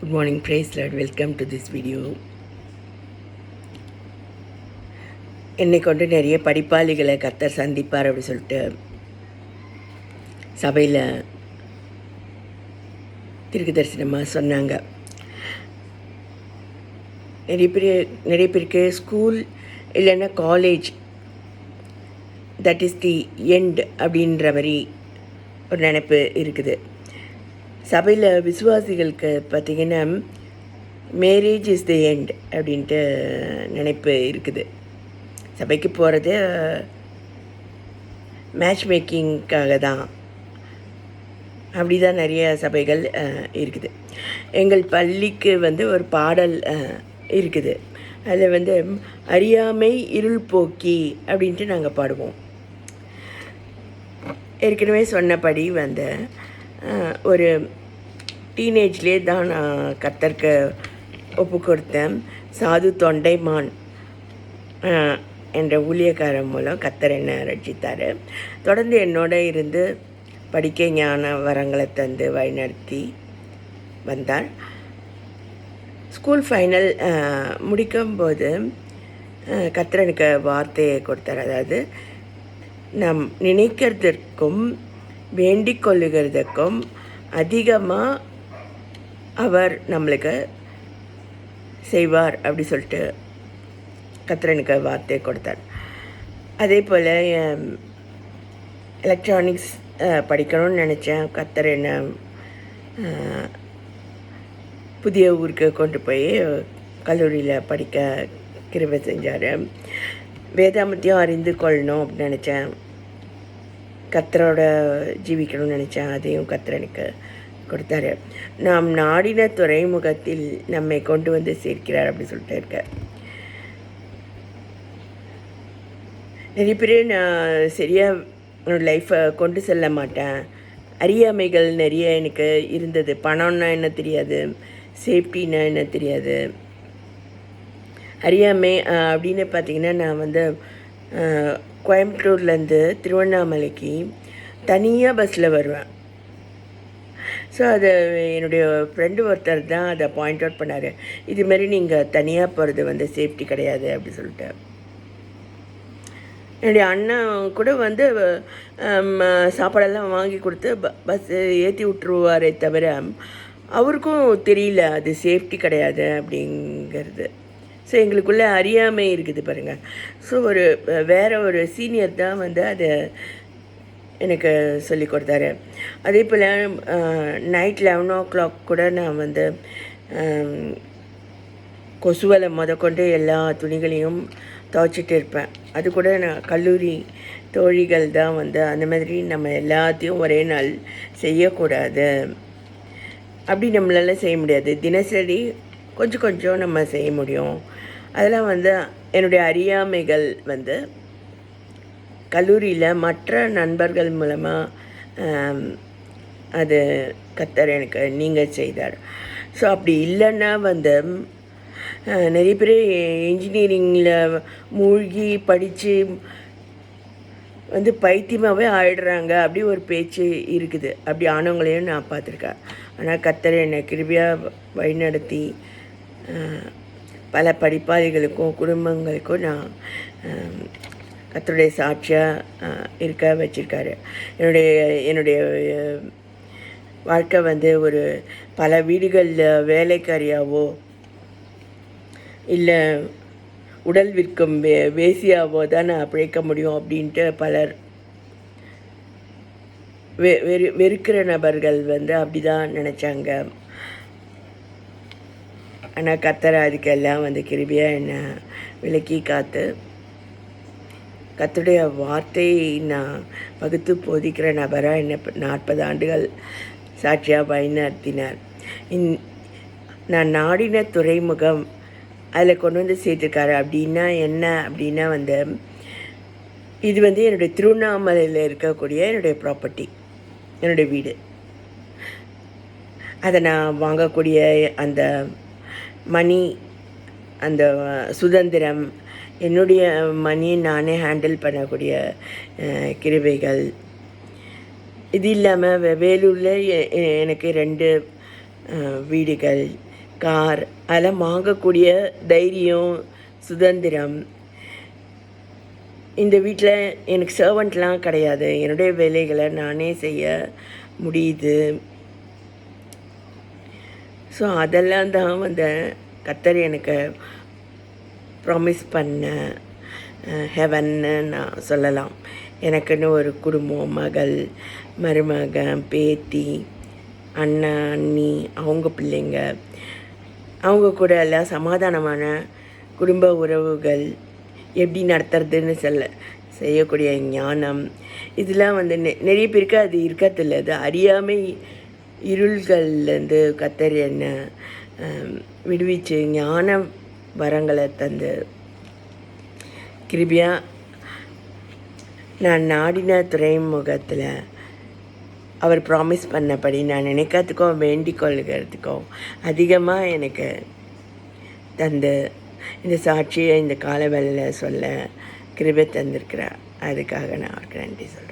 Good morning praise lord welcome to this video என்னை கொண்டு நிறைய படிப்பாளிகளை கர்த்தர் சந்திப்பார் அப்படி சொல்லிட்டு சபையில் திருக்கு தரிசனமாக சொன்னாங்க. நிறைய பேர் நிறைய பேருக்கு ஸ்கூல் இல்லைன்னா college that is the end அப்படின்ற மாதிரி ஒரு நினைப்பு இருக்குது. சபையில் விசுவாசிகளுக்கு பார்த்திங்கன்னா மேரேஜ் இஸ் தி எண்ட் அப்படின்ட்டு நினைப்பு இருக்குது. சபைக்கு போகிறது மேட்ச் மேக்கிங்க்காக தான். அப்படி தான் நிறைய சபைகள் இருக்குது. எங்கள் பள்ளிக்கு வந்து ஒரு பாடல் இருக்குது. அதில் வந்து அறியாமை இருள் போக்கி அப்படின்ட்டு நாங்கள் பாடுவோம். ஏற்கனவே சொன்னபடி வந்து ஒரு டீனேஜ்லேயே தான் நான் கத்தர்க்க ஒப்பு கொடுத்தேன் சாது தொண்டைமான் என்ற ஊழியக்காரன் மூலம் கத்தர் என்னை ரட்சித்தார். தொடர்ந்து என்னோட இருந்து படிக்க ஞான வரங்களை தந்து வழிநடத்தி வந்தார். ஸ்கூல் ஃபைனல் முடிக்கும்போது அஹ், எனக்கு வார்த்தையை கொடுத்தார். அதாவது நம் நினைக்கிறதற்கும் வேண்டிக் கொள்ளுகிறதுக்கும் அதிகமாக அவர் நம்மளுக்கு செய்வார் அப்படி சொல்லிட்டு கத்திரனுக்கு வார்த்தையை கொடுத்தார். அதே போல் எலக்ட்ரானிக்ஸ் படிக்கணும்னு நினச்சேன். கத்தர் என்ன புதிய ஊருக்கு கொண்டு போய் கல்லூரியில் படிக்க கிருபை செஞ்சார். வேதாமத்தையும் அறிந்து கொள்ளணும் அப்படின்னு நினச்சேன். கத்தரோட ஜீவிக்கணும்னு நினச்சேன். அதையும் கத்தர் எனக்கு கொடுத்தாரு. நாம் நாடின துறைமுகத்தில் நம்மை கொண்டு வந்து சேர்க்கிறார் அப்படின்னு சொல்லிட்டு இருக்கார். நிறைய பேர் நான் சரியாக என்னோடய லைஃப்பை கொண்டு செல்ல மாட்டேன். அறியாமைகள் நிறைய எனக்கு இருந்தது. பணம்னா என்ன தெரியாது. சேஃப்டின்னா என்ன தெரியாது. அறியாமை அப்படின்னு பார்த்தீங்கன்னா நான் வந்து கோயம்புத்தூர்லேருந்து திருவண்ணாமலைக்கு தனியாக பஸ்ஸில் வருவேன். ஸோ அது என்னுடைய ஃப்ரெண்டு ஒருத்தர் தான் அதை பாயிண்ட் அவுட் பண்ணார். இதுமாரி நீங்கள் தனியாக போகிறது வந்து சேஃப்டி கிடையாது அப்படி சொல்லிட்டு. என்னுடைய அண்ணன் கூட வந்து சாப்பாடெல்லாம் வாங்கி கொடுத்து ப பஸ் ஏற்றி விட்ருவாரே தவிர அவருக்கும் தெரியல அது சேஃப்டி கிடையாது அப்படிங்கிறது. ஸோ எங்களுக்குள்ளே அறியாமை இருக்குது பாருங்கள் ஸோ ஒரு வேறு வேற ஒரு சீனியர் தான் வந்து அதை எனக்கு சொல்லி கொடுத்தாரு. அதே போல் நைட் லெவன் ஓ கிளாக் கூட நான் வந்து கொசுவலை முதற்கொண்டு எல்லா துணிகளையும் துவைச்சிட்டு இருப்பேன். அது கூட நான் கல்லூரி தோழிகள் தான் வந்து அந்த மாதிரி நம்ம எல்லாத்தையும் ஒரே நாள் செய்யக்கூடாது. அப்படி நம்மளால செய்ய முடியாது. தினசரி கொஞ்சம் கொஞ்சம் நம்ம செய்ய முடியும். அதெல்லாம் வந்து என்னுடைய அறியாமைகள் வந்து கல்லூரியில் மற்ற நண்பர்கள் மூலமாக அது கத்தர் எனக்கு நீங்கள் செய்தார். ஸோ அப்படி இல்லைன்னா வந்து நிறைய பேர் இன்ஜினியரிங்கில் மூழ்கி படித்து வந்து பைத்தியமாகவே ஆயிடுறாங்க. அப்படி ஒரு பேச்சு இருக்குது. அப்படி ஆனவங்களையும் நான் பார்த்துருக்கேன். ஆனால் கத்தர் என்னை கிருபியாக வழிநடத்தி பல படிப்பாளிகளுக்கும் குடும்பங்களுக்கும் நான் கத்தருடைய சாட்சியாக இருக்க வச்சுருக்காரு. என்னுடைய என்னுடைய வாழ்க்கை வந்து ஒரு பல வீடுகளில் வேலைக்காரியாவோ இல்லை உடல் விற்கும் வே வேசியாவோ தான் நான் பிழைக்க முடியும் அப்படின்ட்டு பலர் வெ வெறு வெறுக்கிற நபர்கள் வந்து அப்படி தான் நினச்சாங்க. ஆனால் கத்தரை அதுக்கெல்லாம் வந்து கிருபியாக என்னை விலக்கி காத்து கத்துடைய வார்த்தையை நான் வகுத்து போதிக்கிற நபராக என்னை நாற்பது ஆண்டுகள் சாட்சியாக வழிநடத்தினார். இன் நான் நாடின துறைமுகம் அதில் கொண்டு வந்து சேர்த்துருக்காரு. அப்படின்னா என்ன? அப்படின்னா வந்து இது வந்து என்னுடைய திருவண்ணாமலையில் இருக்கக்கூடிய என்னுடைய ப்ராப்பர்ட்டி என்னுடைய வீடு. அதை நான் வாங்கக்கூடிய அந்த மணி அந்த சுதந்திரம் என்னுடைய மணியை நானே ஹேண்டில் பண்ணக்கூடிய கிருபைகள். இது இல்லாமல் வேலூரில் எ- எனக்கு ரெண்டு வீடுகள். கார். அதெல்லாம் வாங்கக்கூடிய தைரியம் சுதந்திரம். இந்த வீட்டில் எனக்கு சர்வெண்ட்லாம் கிடையாது. என்னுடைய வேலைகளை நானே செய்ய முடியுது. ஸோ அதெல்லாம் தான் வந்து கத்தர் எனக்கு ப்ராமிஸ் பண்ண ஹெவன்னு நான் சொல்லலாம். எனக்குன்னு ஒரு குடும்பம் மகள் மருமகன் பேத்தி அண்ணன் அண்ணி அவங்க பிள்ளைங்க அவங்க கூட எல்லாம் சமாதானமான குடும்ப உறவுகள் எப்படி நடத்துறதுன்னு சொல்ல செய்யக்கூடிய ஞானம். இதெல்லாம் வந்து நெ நிறைய பேருக்கு அது இருக்கிறதில்ல. அது அறியாமை இருள்கள்லேருந்து கத்தர் என்ன விடுவிச்சு ஞான வரங்களை தந்து. கிருபியா நான் நாடின துறைமுகத்தில் அவர் ப்ராமிஸ் பண்ணபடி நான் நினைக்கிறதுக்கும் வேண்டிக்கொள்கிறதுக்கும் அதிகமாக எனக்கு தந்து. இந்த சாட்சியை இந்த காலவெளியில் சொல்ல கிருபை தந்திருக்கிறார். அதுக்காக நான் அவருக்கு நன்றி சொல்கிறேன்